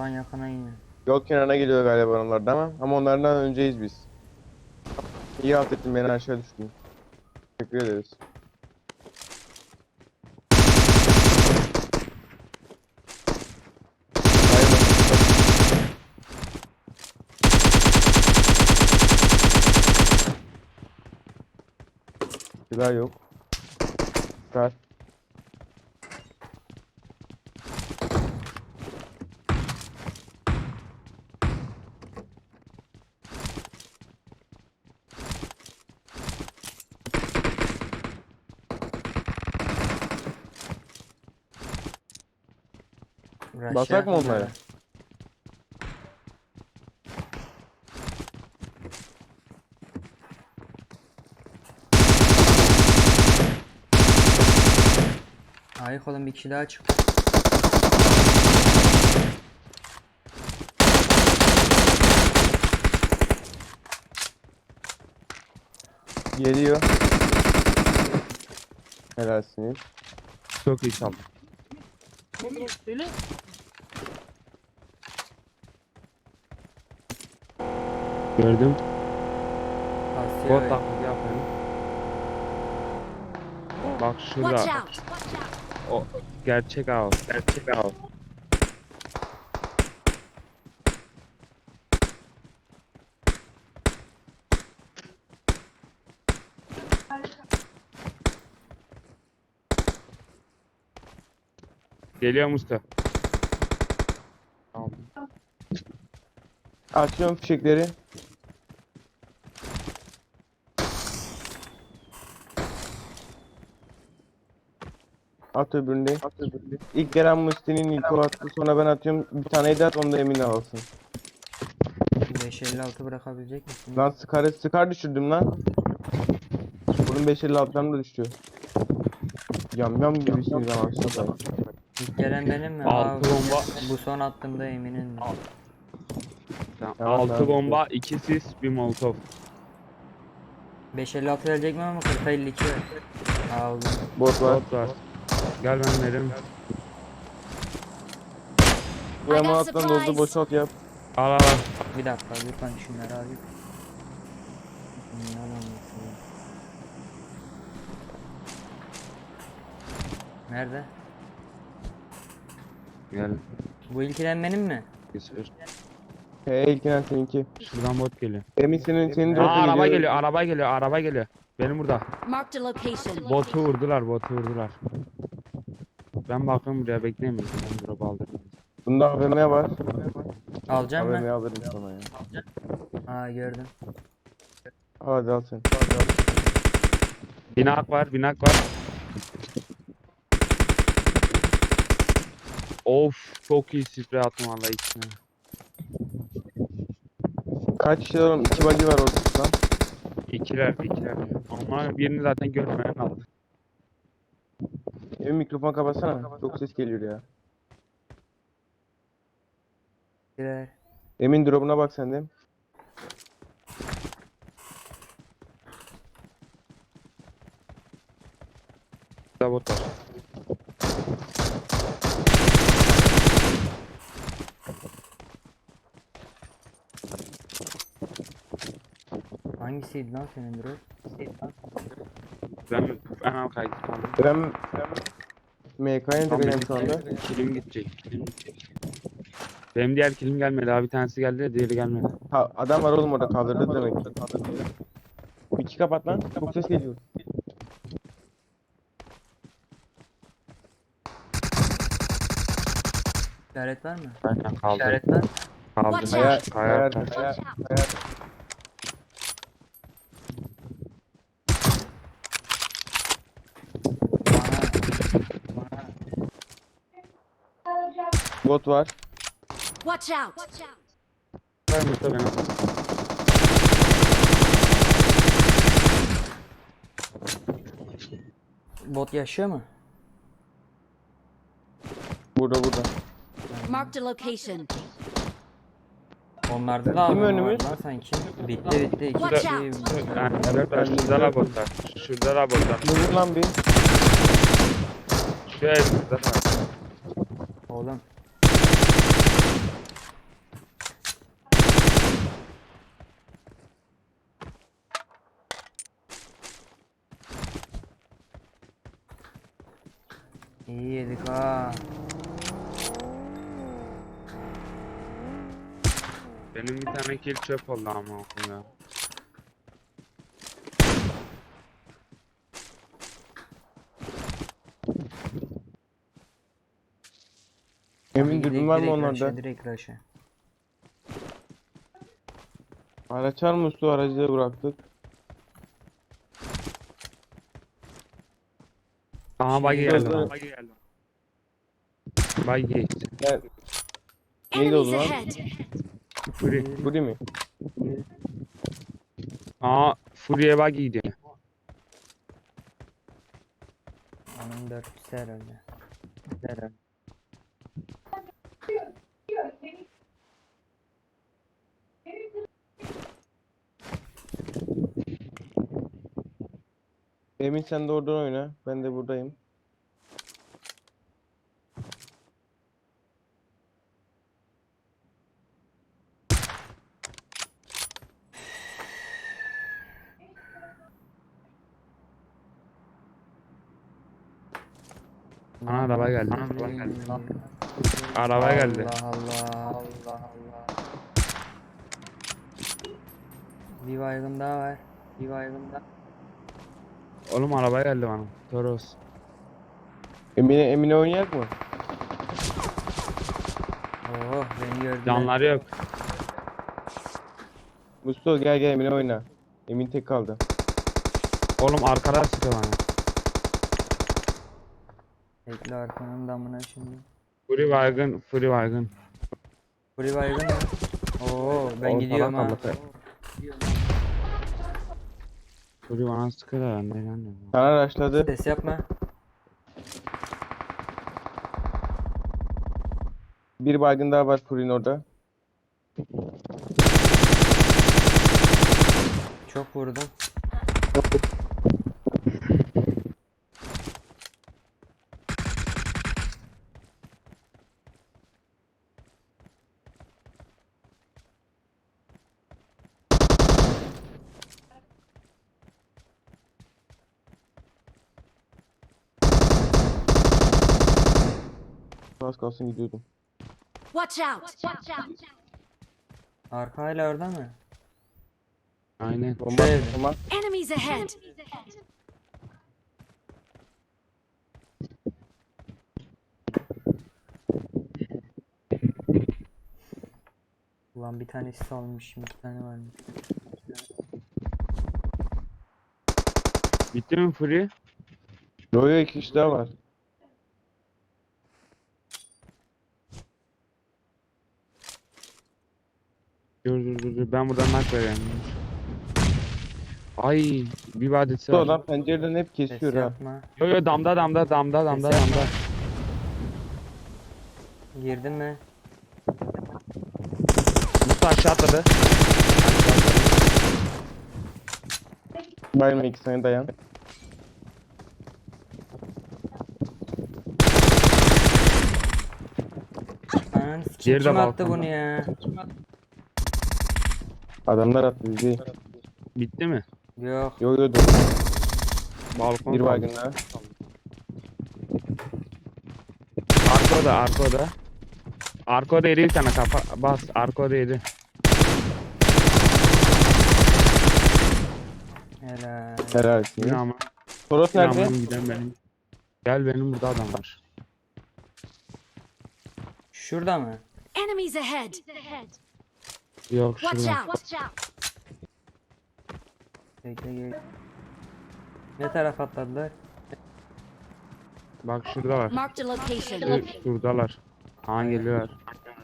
Alan yakına iniyor. Yol kenarına geliyor galiba onlardan ama. Ama onlardan önceyiz biz. İyi alt ettin beni aşağı düştün. Teşekkür ederiz. Silah yok. Çıkar. Rush Basak mı ya. Ayık olun bir kişi daha çıktı. Geliyor. Helalsiniz. Çok iyi çaldı. Gördüm. Asya Bot taklidi yapıyorum. Bak Watch şurada out! Watch out! o gerçek av. Gerçek av. Geliyor Mustafa. Tamam. Açıyorum fişekleri. At öbürünü. At öbürünü. İlk gelen Musti'nin ilk o attı. Sonra ben atıyorum. Bir tane de at onu da Emin alsın. 556 bırakabilecek misin? Lan Scar'ı Scar düşürdüm lan. Bunun 556'dan da düştü. Yam yam gibisiniz ama satayım. İlk gelen benim mi? Altı Aa, bomba. Bu son attığımda Emin'in mi? Tamam. Tamam, 6 tamam. bomba, 2 sis, 1 molotof. 556 verecek mi ama 40 52 ver. Aldım. Bot var. Bot var. Gel ben verim. Bu I got atlan doldu supplies. boşalt yap. Al al al. Bir dakika lütfen şunları alayım. Nerede? Gel. Bu ilkilen benim mi? Getir. He ilkinen seninki. Şuradan bot geliyor. Emin senin senin Aa, drop'a araba geliyor, araba geliyor, araba geliyor. Benim burada. Marked a location. Botu vurdular, botu vurdular. Ben bakıyorum buraya beklemeyin. Ben drop aldırdım. Bunda AVM var. Alacağım AVM mı? alırım sana ya. Aa gördüm. Hadi al sen. Hadi al. Binak var, binak var. Of, çok iyi sprey attım vallahi içine. Kaç kişi var oğlum? İki bagi var ortada. İkiler, ikiler. Onlar birini zaten görmeyen aldı. Emin mikrofon kapatsana. Çok ses geliyor ya. Birer. Emin drop'una bak sen de. Burada bot var. Hangisiydi lan senin bro? Ben, ben al kaydı kaldım. Ben MK'ya indireceğim şu anda. kilim gidecek, kilim gidecek. Benim diğer kilim gelmedi abi bir tanesi geldi de diğeri gelmedi. Ha, adam var oğlum orada kaldırdı demek. İki kapat lan. Çok ses geliyor. İşaret var mı? Aynen kaldı. İşaret var. Kaldı. Watch Kaya, out. kaya, kaya. Watch ayar. Bot var. Watch out! Mustafa beni. Bot yaşıyor mu? Burada burada. Marked a location. Onlarda da Kim var önümüz? lan sanki. Bitti bitti. İki Watch kişi. out. Yani şurada da botlar. Şurada da botlar. Vur lan bir. Şu evimizde var. Oğlum. İyi yedik ha. Benim bir tane kill çöp oldu ama ya. Emin dürbün var mı onlarda? Direkt rush'a. Araç var mı üstü aracı da bıraktık. Aha buggy geldi. Gözler- Buggy geldi. Buggy geçti. Gel. Neydi o Enemies zaman? ahead! Fury. Bu değil mi? Aa Fury'e buggy gidiyor. Onun dörtlüsü herhalde. Herhalde. Emin sen de oradan oyna. Ben de buradayım. Ana araba geldi. Araba geldi. Allah Allah Allah Allah. Bir baygın daha var. Bir baygın daha. Oğlum araba geldi bana. Toros. Emine Emine oynayak mı? Oh beni gördüler. Canları yok. Mustafa gel gel Emine oyna. Emin tek kaldı. Oğlum arkadan sıkıyor bana. Bekle arkanın damına şimdi. Fury baygın. Fury baygın. Buraya baygın mı? Oo ben Ortadan gidiyorum ha. kaldı. Fury bana sıkıyor da ben de gelmiyorum. Sana araçladı. Ses yapma. Bir baygın daha var Furin orada. Çok vurdum. Az kalsın gidiyordum. Watch out! Arka hala orada mı? Aynen. Bomba Şey- tamam. Enemies ahead! Ulan bir tanesi salmışım. iki tane varmış. Bitti mi Fury? Royo iki kişi daha var. Dur dur dur dur. Ben buradan nak vereyim. Ay bir vadisi Mustafa var. adam pencereden hep Ses kesiyor ha. yapma. Yo yo damda damda damda damda Ses yapma. damda. Girdin mi? Mustafa aşağı atladı. Bayılma iki saniye dayan. Ananı sikeyim. Diğeri de Kim attı balkonda. bunu ya? Adamlar attı bizi. Bitti mi? Yok. Yo yo dur. Balkon Bir baygın daha. Arka oda arka oda. Arka oda yedi bir tane kafa bas arka oda yedi. Helal. Helal olsun. ama. Toros nerede? ama giden benim. Gel benim burada adam var. Şurada mı? Enemies ahead! Yok Watch şurada. out! Bekle gel. Ne taraf atladılar? Bak şuradalar. Marked a location. Dur, Şuradalar. Aa geliyorlar.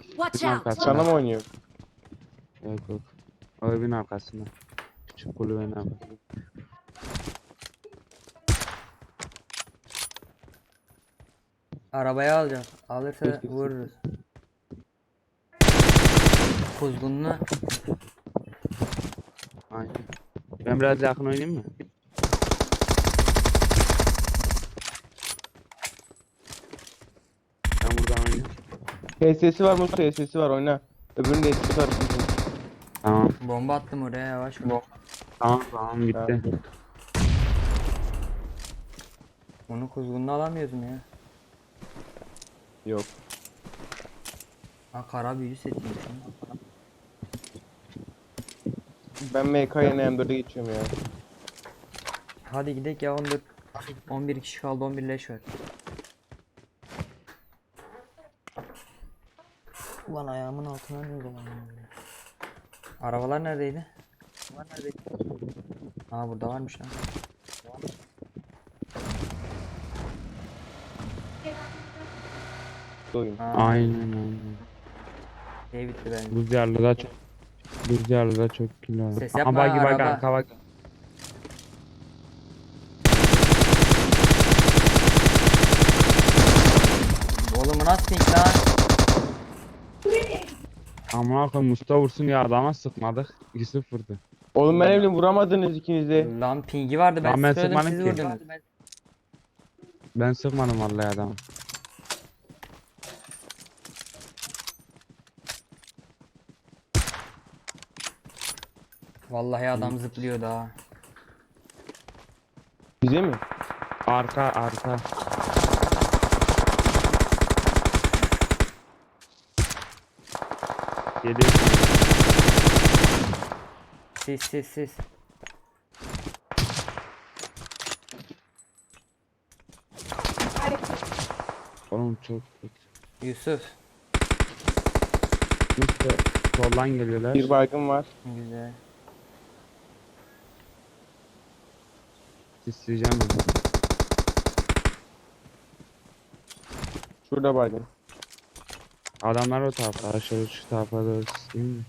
Watch Sıkma out! kaç. Sana mı oynuyor? Yok yok. O evin arkasında. Küçük kulübenin arkasında. Arabaya alacağız. Alırsa vururuz. Kuzgunlu. Aynen. Ben biraz yakın oynayayım mı? Ben buradan oynayayım. HS'si var Mustafa HS'si var oyna. Öbürünün de HS'si var. Tamam. Bomba attım oraya yavaş ol. Tamam tamam bitti. Tamam. Onu kuzgunlu alamıyoruz mu ya? Yok. Ha kara büyü setiymiş Ben MK'ye M4'e geçiyorum ya. Hadi gidelim ya 14 11 kişi kaldı 11 leş var. Ulan ayağımın altına ne zaman? Arabalar neredeydi? Arabalar neredeydi? Aa burada varmış lan. Oyun. Aynen aynen. şey bitti benim. Buz yarlıda çok Buz yarlıda çok kilo. Ses yapma, bagi, bagi, araba. arka bagi. Oğlum bu nasıl pink lan? Amına koyayım Mustafa vursun ya adama sıkmadık. 2-0'dı. Oğlum ben evlim vuramadınız ikiniz de. Lan pingi vardı ben Lan ben sıkıyordum siz sıkmadım ki. vurdunuz. Ben sıkmadım vallahi adamı. Vallahi adam zıplıyor daha. Bize mi? Arka arka. Yedi. Sis sis sis. Oğlum çok kötü. Yusuf. Mustafa soldan geliyorlar. Bir baygın var. Güzel. İsteyeceğim ben. Şurada baygın. Adamlar o tarafta. Aşağı şu tarafa doğru isteyeyim mi?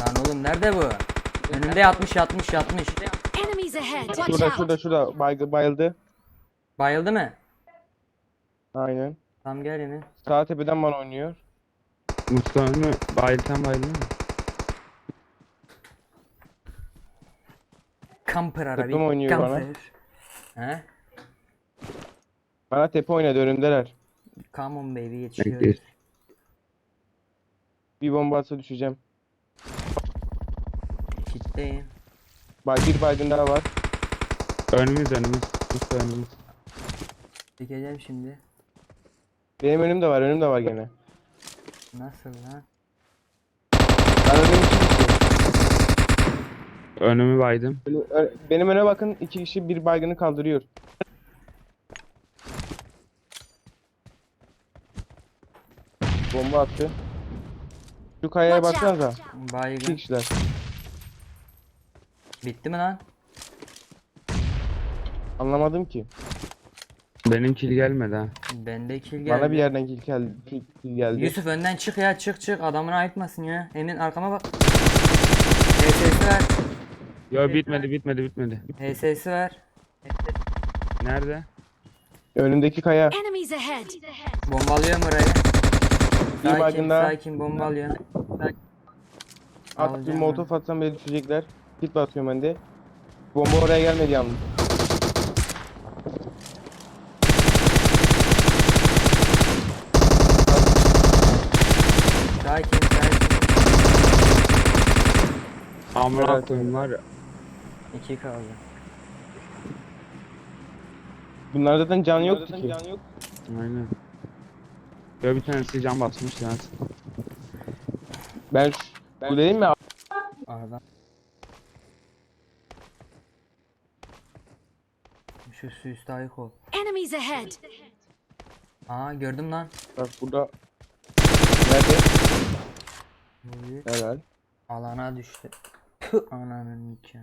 Lan oğlum nerede bu? Önünde yatmış yatmış yatmış. Enemies ahead. Watch Şurada out. şurada şurada baygı bayıldı. Bayıldı mı? Aynen. Tamam gel yine. Sağ tepeden bana oynuyor. Mustafa'nı bayıltan bayıldı mı? Camper arabi. Takım oynuyor bana. Camper. He? Bana tepe oynadı önümdeler. Come on baby yetişiyor. Bekleyin. Bir bomba atsa düşeceğim. Kitleyim. Bay bir baygın daha var. Önümüz önümüz. Mustafa önümüz. Çekeceğim şimdi. Benim önümde var önümde var gene. Nasıl lan? Ben önüm iki kişi. Önümü baydım. Benim, öne bakın iki kişi bir baygını kaldırıyor. Bomba attı. Şu kayaya baksanıza. İki Baygın. kişiler. Bitti mi lan? Anlamadım ki. Benim kill gelmedi ha. Bende kill geldi. Bana bir yerden kill geldi. Kill, kill geldi. Yusuf önden çık ya çık çık adamını ayıtmasın ya. Emin arkama bak. Yo bitmedi bitmedi bitmedi. HS'si ver. Nerede? Önündeki kaya. Enemies ahead. Bombalıyorum burayı. Bir Sakin baygın daha. sakin bombalıyor. At bir Alacağım molotof atsam beni düşecekler. Kit basıyorum ben de. Bomba oraya gelmedi yalnız. Sakin sakin. Amına Evet. koyayım var ya. İki kaldı. Bunlar zaten can yoktu ki. Aynen. Yo bir tanesi can basmış ya. Ben, şu- bu dedim mi? Aradan. Şu su üstü ayık ol. Enemies ahead. Aa gördüm lan. Bak burada. Nerede? Helal. Alana düştü. Ananın nikahı.